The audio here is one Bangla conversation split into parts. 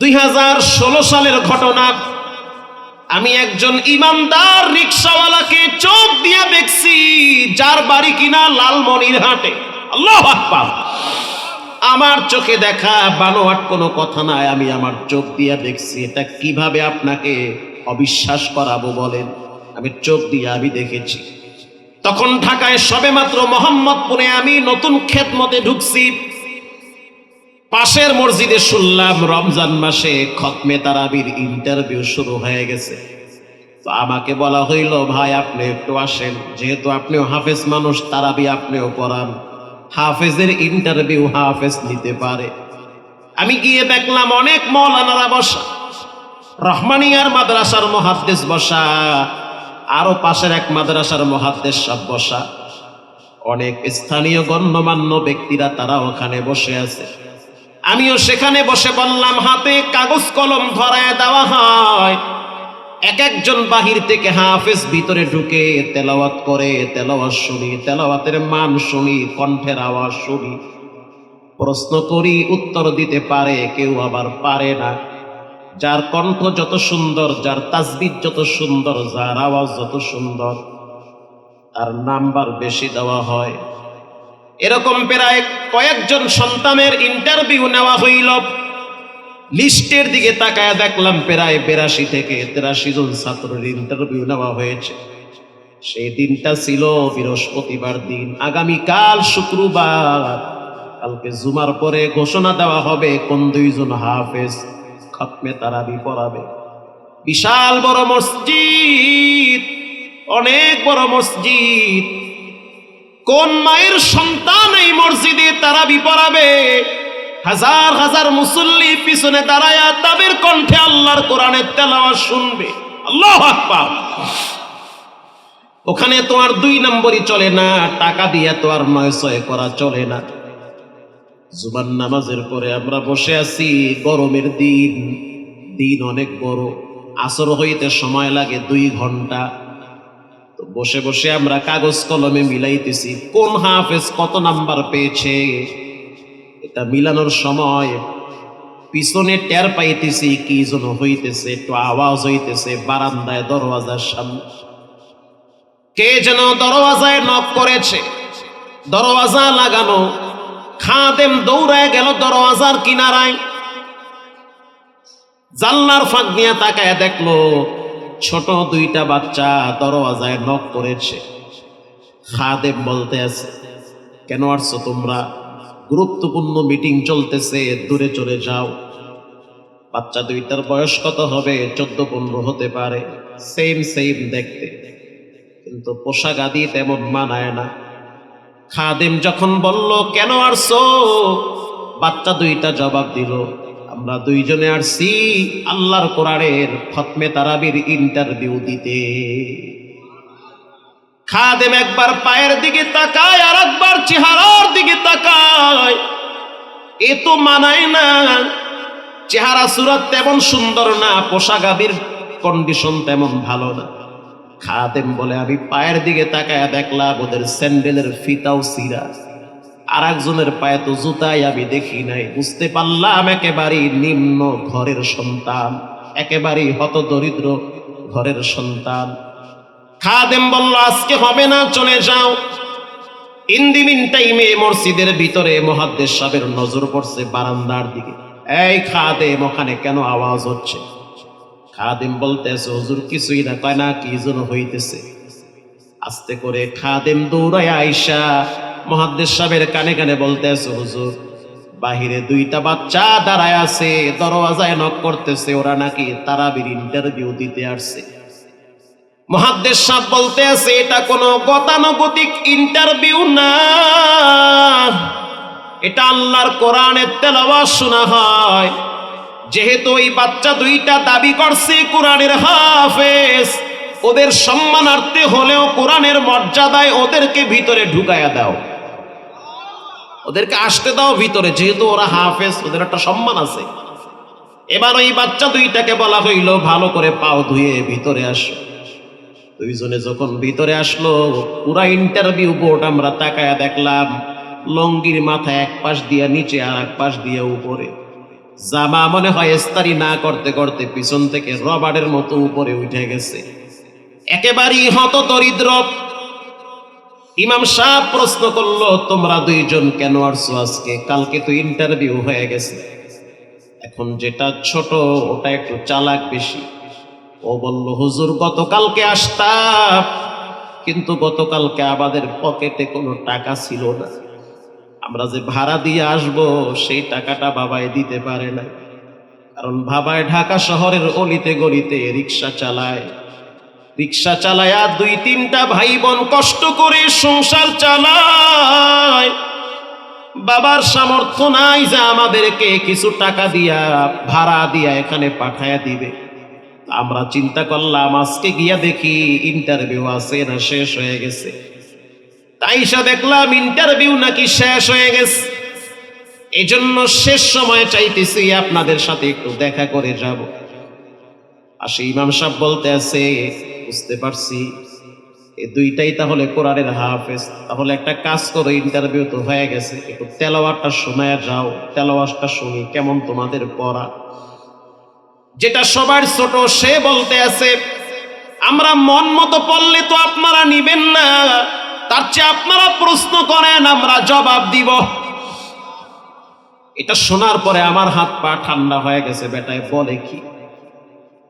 দুই হাজার ষোলো সালের ঘটনা, আমি একজন ইমানদার রিক্সাওয়ালাকে চোখ দিয়ে দেখছি, যার বাড়ি কিনা লালমনির হাটে। আমার চোখে দেখা বানোয়াট কোনো কথা নাই, আমি আমার চোখ দিয়ে দেখছি, এটা কীভাবে আপনাকে অবিশ্বাস করাবো বলেন? আমি চোখ দিয়ে আমি দেখেছি। তখন ঢাকায় সবেমাত্র মোহাম্মদপুরে আমি নতুন খেদমতে ঢুকছি। পাশের মসজিদে শুনলাম, রমজান মাসে খতমে তারাবির ইন্টারভিউ শুরু হয়ে গেছে। তো আমাকে বলা হইল, ভাই, আপনি একটু আসেন। যেহেতু আপনিও হাফেজ মানুষ, তারাবি আপনিও পড়ান। হাফেজের ইন্টারভিউ হাফেজ নিতে পারে। আমি গিয়ে দেখলাম, অনেক মৌলানারা বসা। রহমানিয়ার মাদ্রাসার মহাদ্দেশ বসা, আরও পাশের এক মাদ্রাসার মহাদ্দেশ সব বসা। অনেক স্থানীয় গণ্যমান্য ব্যক্তিরা তারা ওখানে বসে আছে। আমিও সেখানে বসে বললাম, হাতে কাগজ কলম ধরায় দেওয়া হয়। এক একজন বাহির থেকে হাফেজ ভিতরে ঢুকে তেলাওয়াত করে, তেলাওয়াত শুনি, তেলাওয়াতের মান শুনি, কণ্ঠের আওয়াজ শুনি। প্রশ্ন করি, উত্তর দিতে পারে, কেউ আবার পারে না। যার কণ্ঠ যত সুন্দর, যার তাসবিদ যত সুন্দর, যার আওয়াজ যত সুন্দর, তার নাম্বার বেশি দেওয়া হয়। এরকম প্রায় কয়েকজন সন্তানের ইন্টারভিউ নেওয়া হইল। লিস্টের দিকে তাকায় দেখলাম প্রায় বেরাশি থেকে তেরাশি জন ছাত্রের ইন্টারভিউ নেওয়া হয়েছে। সেই দিনটা ছিল বৃহস্পতিবার দিন। আগামীকাল শুক্রবার। কালকে জুমার পরে ঘোষণা দেওয়া হবে কোন দুইজন হাফেজ খতমে তারাবি পড়াবে। বিশাল বড় মসজিদ, অনেক বড় মসজিদ। কোন মায়ের সন্তান এই মসজিদে তারাবি পড়াবে হাজার হাজার মুসল্লি পিছনে দাঁড়ায়া তাদের কণ্ঠে আল্লাহর কোরআনের তেলাওয়া শুনবে। আল্লাহ আকবার। ওখানে তো আর দুই নম্বরই চলে না, টাকা দিয়ে তো আর নয় ছয় করা চলে না। জুবান নামাজের পরে আমরা বসে আছি, গরমের দিন। দিন অনেক বড়। আসর হইতে সময় লাগে দুই ঘণ্টা। বসে বসে আমরা কাগজ কলমে মিলাইতেছি। কোন হাফেজ কত নাম্বার পেয়েছে? এটা মিলানোর সময় পিছনে টের পাইতেছি কি যেন হইতেছে, একটু আওয়াজ হইতেছে বারান্দায় দরওয়াজার সামনে। কে যেন দরওয়াজায় নক করেছে। দরওয়াজা লাগানো, খাদেম দৌড়ায় গেল দরওয়াজার কিনারায়। জানলার ফাঁক নিয়ে তাকায় দেখল ছোট দুইটা বাচ্চা দরওয়াজায় নক করেছে খাদেম বলতে আছে, কেন আসছো তোমরা? গুরুত্বপূর্ণ মিটিং চলতেছে, দূরে চলে যাও। বাচ্চা দুইটার বয়স কত হবে? চোদ্দ, পনেরো হতে পারে। সেম সেম দেখতে। কিন্তু পোশাক আদি তেমন মানায় না। খাদেম যখন বলল, কেন আসছো? বাচ্চা দুইটা জবাব দিল আমরা দুইজনে আসছি আল্লাহর কোরআনের ফতমে তারাবির ইন্টারভিউ দিতে। খাদেম একবার পায়ের দিকে তাকায় আর একবার চেহারার দিকে তাকায়। এ তো মানায় না, চেহারা সুরত তেমন সুন্দর না, পোশাক আদির কন্ডিশন তেমন ভালো না। খাদেম বলে, আমি পায়ের দিকে তাকায় দেখলাম, ওদের স্যান্ডেলের ফিতাও সিরা। আর একজনের পায়ে তো জুতাই আমি দেখি নাই। বুঝতে পারলাম একেবারেই নিম্ন ঘরের সন্তান, একেবারেই হত দরিদ্র ঘরের সন্তান। খাদেম বলল, আজকে হবে না, চলে যাও। ইন্দিমিন টাইমে মসজিদের ভিতরে মহাদ্দেশ সাহেবের নজর পড়ছে বারান্দার দিকে। এই খাদেম, ওখানে কেন আওয়াজ হচ্ছে? খাদিম বলতেছে, হুজুর, কিছুই না, কয় না, কি যেন হইতেছে? আস্তে করে খাদেম দৌড়ায় আইসা মহাদ্দেশ সাহেবের কানে কানে বলতেছে, হুজুর, বাহিরে দুইটা বাচ্চা দাঁড়ায় আছে, দরওয়াজায় নক করতেছে, ওরা নাকি তারাবির ইন্টারভিউ দিতে আসছে। মহাদ্দেশ সাহেব বলতে আছে এটা কোনো গতানুগতিক ইন্টারভিউ না। এটা আল্লাহর কোরআনের তেলাওয়াত শোনা হয়। যেহেতু ওই বাচ্চা দুইটা দাবি করছে, কোরআনের হাফেজ, ওদের সম্মানার্থে হলেও কোরআনের মর্যাদায় ওদেরকে ভিতরে ঢুকায়া দাও। ওদেরকে আসতে দাও ভিতরে, যেহেতু ওরা হাফেজ, ওদের একটা সম্মান আছে। এবার ওই বাচ্চা দুইটাকে বলা হইল, ভালো করে পাও ধুয়ে, ভিতরে আসো। দুইজনে যখন ভিতরে আসলো, পুরা ইন্টারভিউ বোর্ড আমরা তাকায়া দেখলাম, লঙ্গির মাথা এক পাশ দিয়ে নিচে আর এক পাশ দিয়ে উপরে। জামা মনে হয় ইস্তারি না করতে করতে পিছন থেকে রবারের মতো উপরে উঠে গেছে। একেবারেই হত দরিদ্র ইমাম সাহেব প্রশ্ন করল, তোমরা দুইজন কেন আসছো আজকে? কালকে তো ইন্টারভিউ হয়ে গেছে। এখন যেটা ছোট, ওটা একটু চালাক বেশি। ও বলল, হুজুর, গতকালকে আসতাম, কিন্তু গতকালকে আমাদের পকেটে কোনো টাকা ছিল না। আমরা যে ভাড়া দিয়ে আসব, সেই টাকাটা বাবায় দিতে পারে না কারণ বাবায় ঢাকা শহরের অলিতে গলিতে রিক্সা চালায়। রিক্সা চালায় আর দুই তিনটা ভাই বোন কষ্ট করে সংসার চালায়। বাবার সামর্থ্য নাই যে আমাদেরকে কিছু টাকা দিয়া ভাড়া দিয়া এখানে পাঠায়া দিবে। আমরা চিন্তা করলাম, আজকে গিয়া দেখি ইন্টারভিউ আছে না শেষ হয়ে গেছে। তাইসা দেখলাম ইন্টারভিউ নাকি শেষ হয়ে গেছে। এই জন্য শেষ সময় চাইতেছি আপনাদের সাথে একটু দেখা করে যাব। আসে ইমাম সাহেব বলতে আছে বুঝতে পারছি। এই দুইটাই তাহলে কোরআনের হাফেজ। তাহলে একটা কাজ করো ইন্টারভিউ তো হয়ে গেছে। একটু তেলাওয়ারটা শোনায় যাও। তেলাওয়াজটা শুনি, কেমন তোমাদের পড়া? যেটা সবার ছোট, সে বলতে আছে, আমরা মন মতো পড়লে তো আপনারা নিবেন না। তার চেয়ে আপনারা প্রশ্ন করেন, আমরা জবাব দিব। এটা শোনার পরে আমার হাত পা ঠান্ডা হয়ে গেছে, বেটায় বলে কি?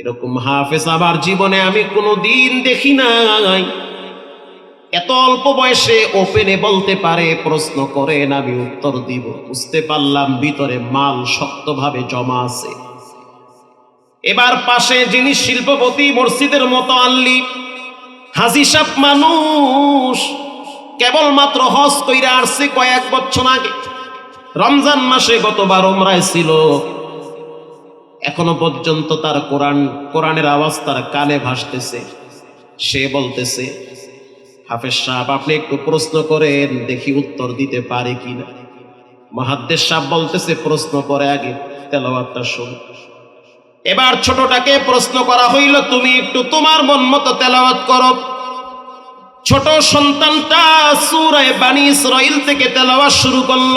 এরকম হাফেজ আমার জীবনে আমি কোনো দিন দেখি নাই। এত অল্প বয়সে ওপেনে বলতে পারে, প্রশ্ন করেন আমি উত্তর দিব। বুঝতে পারলাম ভিতরে মাল শক্তভাবে জমা আছে। এবার পাশে যিনি শিল্পপতি, মসজিদের মতো আনলি হাজি সাপ মানুষ, কেবলমাত্র হজ কইরা আসছে কয়েক বছর আগে। রমজান মাসে গতবার ওমরায় ছিল। এখনও পর্যন্ত তার কোরআন, কোরআনের আওয়াজ তার কানে ভাসতেছে। সে বলতেছে, হাফেজ সাহেব, আপনি একটু প্রশ্ন করেন, দেখি উত্তর দিতে পারে কিনা? মহাদ্দেশ সাহেব বলতেছে, প্রশ্ন করে আগে, তেলাওয়াতটা শুন এবার ছোটটাকে প্রশ্ন করা হইল, তুমি একটু তোমার মন মতো তেলাওয়াত করো। ছোট সন্তানটা সুরায় বানি ইসরাইল থেকে তেলাওয়াত শুরু করল।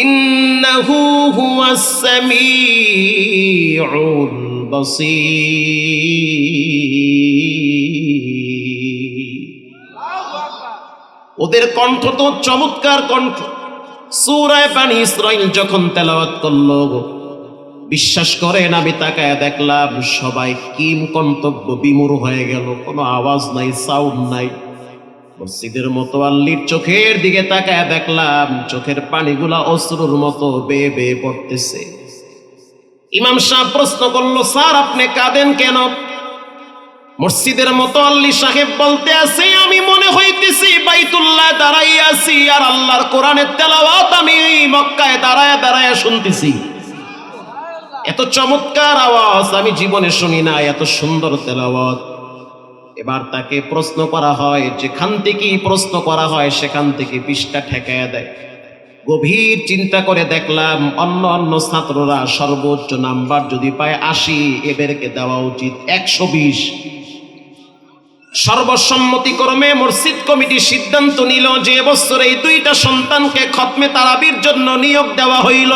ইন্নাহু হুয়াস সামিউল ওদের কণ্ঠ তো চমৎকার কণ্ঠ। সুরায় পানি ইসরাইল যখন তেলাওয়াত করল বিশ্বাস করেন আমি তাকায় দেখলাম সবাই কিম কন্তব্য বিমুর হয়ে গেল, কোনো আওয়াজ নাই সাউন্ড নাই। মসজিদের মতো আল্লির চোখের দিকে তাকায় দেখলাম, চোখের পানিগুলা অশ্রুর মতো বেয়ে বেয়ে পড়তেছে। ইমাম সাহেব প্রশ্ন করল, স্যার, আপনি কাঁদেন কেন? মসজিদের মতো আল্লি সাহেব বলতে আছে, আমি মনে হইতেছি বাইতুল্লাহ দাঁড়াই আছি আর আল্লাহর কোরআনের তেলাওয়াত আমি মক্কায় দাঁড়ায় দাঁড়ায় শুনতেছি। এত চমৎকার আওয়াজ, আমি জীবনে শুনি না এত সুন্দর তেলাওয়াত। এবার তাকে প্রশ্ন করা হয়, যেখান থেকেই প্রশ্ন করা হয়, সেখান থেকে পৃষ্ঠা ঠেকায় দেয়। গভীর চিন্তা করে দেখলাম, অন্য অন্য ছাত্ররা সর্বোচ্চ নাম্বার যদি পায় আশি, এদেরকে দেওয়া উচিত একশো বিশ। সর্বসম্মতিক্রমে মসজিদ কমিটি সিদ্ধান্ত নিল যে এবছর এই দুইটা সন্তানকে খতমে তারাবির জন্য নিয়োগ দেওয়া হইল।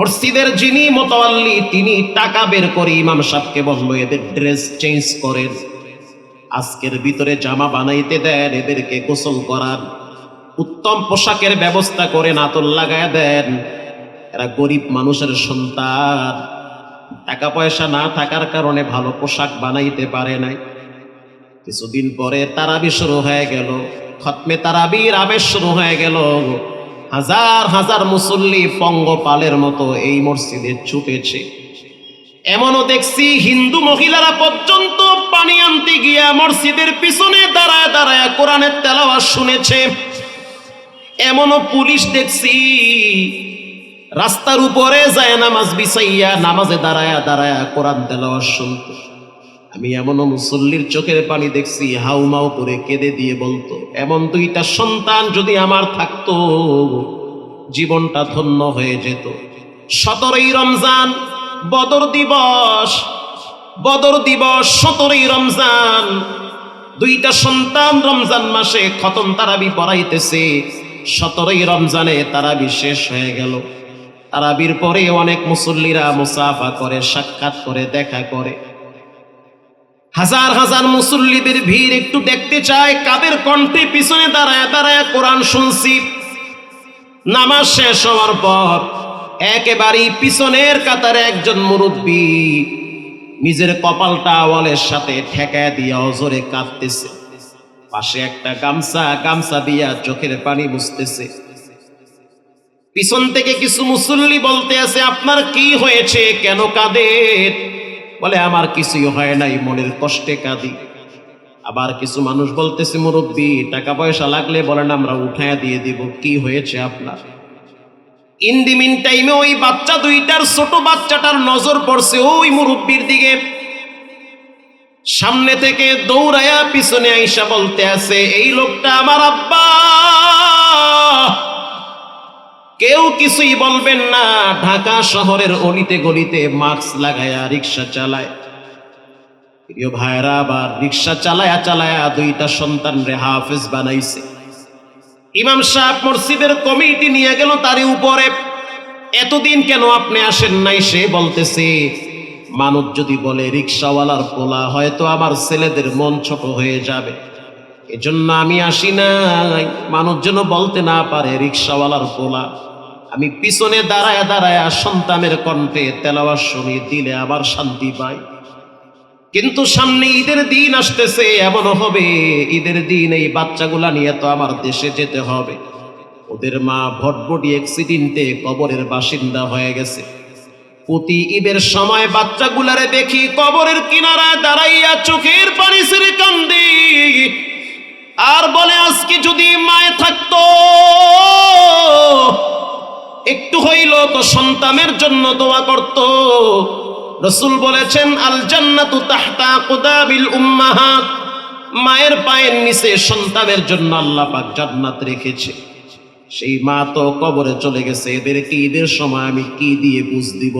মসজিদের যিনি মোতাল্লি তিনি টাকা বের করে ইমাম সাহেবকে বলল, এদের ড্রেস চেঞ্জ করেন। আজকের ভিতরে জামা বানাইতে দেন, এদেরকে গোসল করান। উত্তম পোশাকের ব্যবস্থা করে নাতল লাগায় দেন। এরা গরিব মানুষের সন্তান। টাকা পয়সা না থাকার কারণে ভালো পোশাক বানাইতে পারে নাই। কিছুদিন পরে তারাবি শুরু হয়ে গেল। খতমে তারাবির আবেশ শুরু হয়ে গেল। হাজার হাজার মুসল্লি পঙ্গপালের মতো এই মসজিদে ছুটেছে। এমনও দেখছি হিন্দু মহিলারা পর্যন্ত পানি আনতে গিয়া মসজিদের পিছনে দাঁড়ায় দাঁড়ায় কোরআনের তেলাওয়াত শুনেছে। এমনও পুলিশ দেখছি রাস্তার উপরে যায় নামাজ বিছাইয়া নামাজে দাঁড়ায়া দাঁড়ায়া কোরআন তেলাওয়াত শুনত। আমি এমনও মুসল্লির চোখের পানি দেখছি, হাউমাউ করে কেঁদে দিয়ে বলতো, এমন দুইটা সন্তান যদি আমার থাকতো, জীবনটা ধন্য হয়ে যেত। সতেরোই রমজান, বদর দিবস বদর দিবস, সতেরোই রমজান, দুইটা সন্তান রমজান মাসে খতম তারাবি পড়াইতেছে, সতেরোই রমজানে তারাবি শেষ হয়ে গেল। তারাবির পরে অনেক মুসল্লিরা মুসাফা করে, সাক্ষাৎ করে, দেখা করে। হাজার হাজার মুসল্লিদের ভিড় একটু দেখতে চায়, কাদের কণ্ঠে পিছনে দাঁড়ায় দাঁড়ায় কোরআন শুনছি। নামাজ শেষ হওয়ার পর একেবারেই পিছনের কাতারে একজন মুরব্বী নিজের কপালটা ওয়ালের সাথে ঠেকায় দিয়া অজরে কাঁদতেছে। পাশে একটা গামছা গামছা দিয়া চোখের পানি মুছতেছে পিছন থেকে কিছু মুসল্লি বলতে আছে, আপনার কি হয়েছে? কেন কাঁদেন? বলে, আমার কিছুই হয় নাই, মনের কষ্টে কাঁদি। আবার কিছু মানুষ বলতেছে, মুরব্বী টাকা পয়সা লাগলে বলেন, আমরা উঠায় দিয়ে দিব। কি হয়েছে আপনার? ইন দি মিন টাইমে ওই বাচ্চা দুইটার, ছোট বাচ্চাটার নজর পড়ছে ওই মুরব্বীর দিকে। সামনে থেকে দৌড়ায়া পিছনে আইসা বলতে আছে, এই লোকটা আমার আব্বা! কেউ কিছুই বলবেন না। ঢাকা শহরের অলিতে গলিতে মাস্ক লাগায়া রিক্সা চালায়। প্রিয় ভাইরা আবার রিক্সা চালায়া চালায়া দুইটা সন্তান রে হাফেজ বানাইছে। ইমাম সাহেব মসজিদের কমিটি নিয়ে গেল তারই উপরে। এতদিন কেন আপনি আসেন নাই? সে বলতেছে, মানুষ যদি বলে রিক্সাওয়ালার পোলা হয়তো আমার ছেলেদের মন ছোট হয়ে যাবে। এজন্য আমি আসি নাই। মানুষ যেন বলতে না পারে, রিক্সাওয়ালার পোলা। আমি পিছনে দাঁড়ায় দাঁড়ায় সন্তানের কণ্ঠে তেলাওয়ার শুনি, দিলে আবার শান্তি পাই। কিন্তু সামনে ঈদের দিন আসতেছে, এমন হবে, ঈদের দিন এই বাচ্চাগুলা নিয়ে তো আমার দেশে যেতে হবে। ওদের মা ভটভটি অ্যাক্সিডেন্টে কবরের বাসিন্দা হয়ে গেছে। প্রতি ঈদের সময় বাচ্চাগুলারে দেখি কবরের কিনারায় দাঁড়াইয়া চোখের পানি ছেড়ে কান্দি। আর বলে, আজকে যদি মায়ে থাকতো, একটু হইল তো সন্তানের জন্য দোয়া করত। রসুল বলেছেন, আল জান্নাতু তাহতা কুদাবিল উম্মাহাত। মায়ের পায়ের নিচে সন্তানের জন্য আল্লাহ পাক জান্নাত রেখেছে। সেই মা তো কবরে চলে গেছে এদেরকে ঈদের সময় আমি কি দিয়ে বুঝ দিব?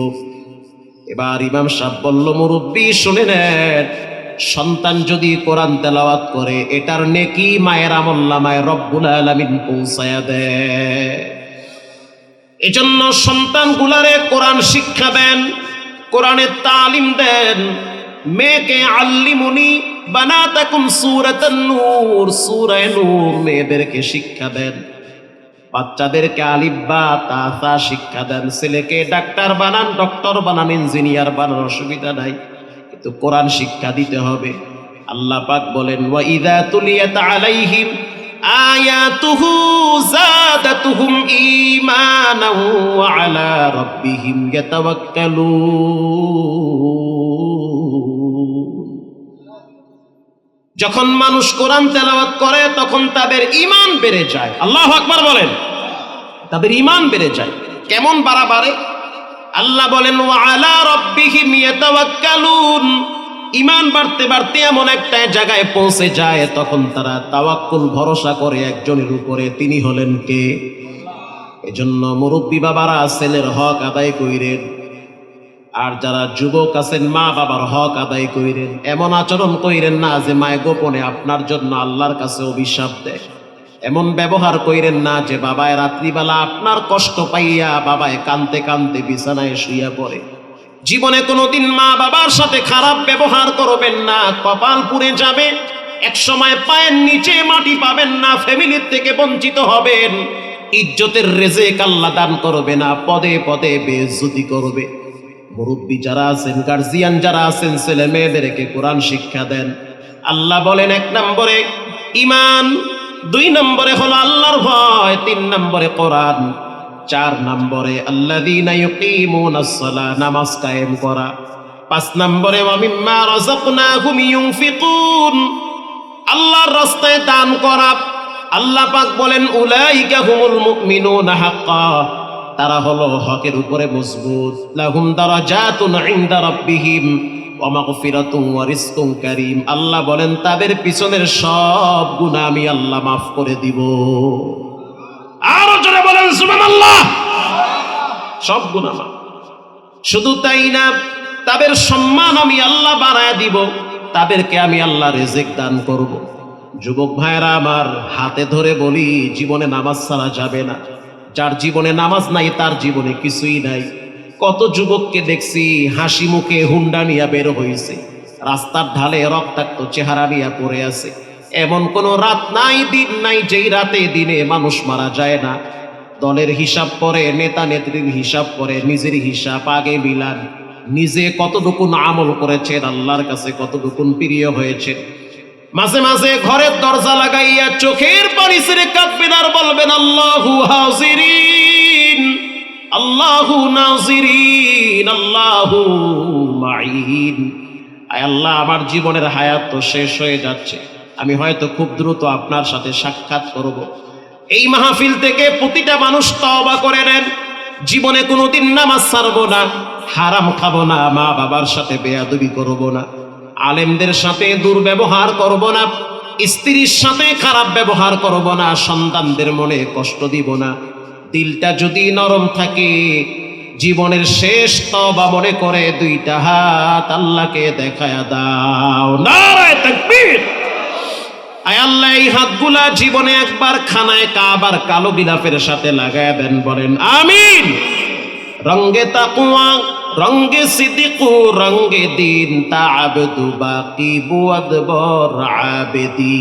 এবার ইমাম সাহেব বলল, মুরব্বী, শুনে নেন সন্তান যদি কোরআন তেলাওয়াত করে, এটার নেকি মায়ের আমল্লামায় রব্বুল আলামিন পৌঁছায়া দেয়। এজন্য সন্তানগুলারে কোরআন শিক্ষা দেন, কোরআনের তালিম দেন। মেয়েকে আল্লিমুনি বানাতাকুম সূরাতান নূর সূরা নূর মেয়েদেরকে শিক্ষা দেন। বাচ্চাদেরকে আলিব্বা তাসা শিক্ষা দেন। ছেলেকে ডাক্তার বানান, ডক্টর বানান, ইঞ্জিনিয়ার বানান অসুবিধা নাই। কিন্তু কোরআন শিক্ষা দিতে হবে। আল্লাহ পাক বলেন, ওয়া ইদা তুলিয়াত আলাইহিম আয়াতুহু জাদাতুহুম ঈমানাও ওয়া আলা রাব্বিহিম ইয়াতাওয়াক্কালুন। যখন মানুষ কোরআন তেলাওয়াত করে, তখন তাদের ঈমান বেড়ে যায়। আল্লাহু আকবার বলেন, তাদের ঈমান বেড়ে যায়। কেমন বাড়া বাড়ে আল্লাহ বলেন ইমান বাড়তে বাড়তে এমন একটা জায়গায় পৌঁছে যায়, তখন তারা তাওয়াক্কুল, ভরসা করে একজনের উপরে। তিনি হলেন কে? এজন্য মুরব্বী বাবারা, ছেলের হক আদায় কইরেন। আর যারা যুবক আছেন, মা বাবার হক আদায় কইরেন। এমন আচরণ কইরেন না যে, মায় গোপনে আপনার জন্য আল্লাহর কাছে অভিশাপ দেয়। এমন ব্যবহার কইরেন না যে বাবায় রাত্রিবেলা আপনার কষ্ট পাইয়া বাবায় কানতে কানতে বিছানায় শুইয়া পড়ে। জীবনে কোনোদিন মা বাবার সাথে খারাপ ব্যবহার করবেন না কপাল পুড়ে যাবে এক সময় পায়ের নিচে মাটি পাবেন না, ফ্যামিলির থেকে বঞ্চিত হবেন। ইজ্জতের রেজে কাল্লা দান করবে না, পদে পদে বেজ্জতি করবে। মুরব্বী যারা আছেন, গার্জিয়ান যারা আছেন ছেলে মেয়েদেরকে কোরআন শিক্ষা দেন। আল্লাহ বলেন এক নম্বরে, ইমান দুই নম্বরে হলো আল্লাহর ভয়, তিন নম্বরে কোরআন, চার নম্বরে আল্লাযীনা ইউকিমুনাস সালাহ, নামাজ কায়েম করা। পাঁচ নম্বরে ওয়া মিম্মা রাযাকনাহুম ইউনফিকুন, আল্লাহর রাস্তায় দান করা। আল্লাহ পাক বলেন, উলাইকা হুমুল মুমিনুনা হাক্কা। তারা হলো হকের উপরে মজবুত। লাহুম দারাজাতুন ইনদা রাব্বিহিম কারীম। আল্লাহ বলেন, তাদের পিছনের সব গুনাহ আমি আল্লাহ মাফ করে দিব। আরও জোরে বলেন, সুবহানাল্লাহ। সব গুনাহ শুধু তাই না, তাদের সম্মান আমি আল্লাহ বাড়ায় দিব, তাদেরকে আমি আল্লাহ রেজেক দান করব। যুবক ভাইরা আমার হাতে ধরে বলি, জীবনে নামাজ ছাড়া যাবে না। যার জীবনে নামাজ নাই, তার জীবনে কিছুই নাই। কত যুবককে দেখছি হাসি মুখে হুন্ডা নিয়ে বের হয়েছে রাস্তার ঢালে রক্তাক্ত চেহারা নিয়ে পড়ে আছে। এমন কোন রাত নাই, দিন নাই, যেই রাতে দিনে মানুষ মারা যায় না। দলের হিসাব করে নেতা নেত্রীর হিসাব করে নিজের হিসাব আগে মিলান। নিজে কতটুকুন আমল করেছেন, আল্লাহর কাছে কতটুকুন প্রিয় হয়েছে মাঝে মাঝে ঘরের দরজা লাগাইয়া চোখের পানি ছেড়ে কাঁদবেন আর বলবেন আল্লাহু হাজিরিন, আল্লাহু নাজিরিন, আল্লাহু মাইন আয় আল্লাহ, আমার জীবনের হায়াত তো শেষ হয়ে যাচ্ছে। আমি হয়তো খুব দ্রুত আপনার সাথে সাক্ষাৎ করব। এই মাহফিল থেকে প্রতিটা মানুষ তওবা করে নেন। জীবনে কোনোদিন নামাজ ছাড়বো না, হারাম খাব না মা বাবার সাথে বেয়াদবি করব না। আলেমদের সাথে দুর্ব্যবহার করব না, স্ত্রীর সাথে খারাপ ব্যবহার করব না, সন্তানদের মনে কষ্ট দিব না। দিলটা যদি নরম থাকে, জীবনের শেষ তবা মনে করে দুইটা হাত আল্লাহকে দেখায়া দাও। নারায় তাকবীর! আয় আল্লাহ, এই হাতগুলা জীবনে একবার খানায় কাবার কালো গিলাফের সাথে লাগায় দেন, বলেন, আমিন। রঙ্গে তাকুয়া রঙ্গে সিদ্দিকু রঙ্গে দিন তা আবেদু বাকি বুয়াদ বর আবেদি।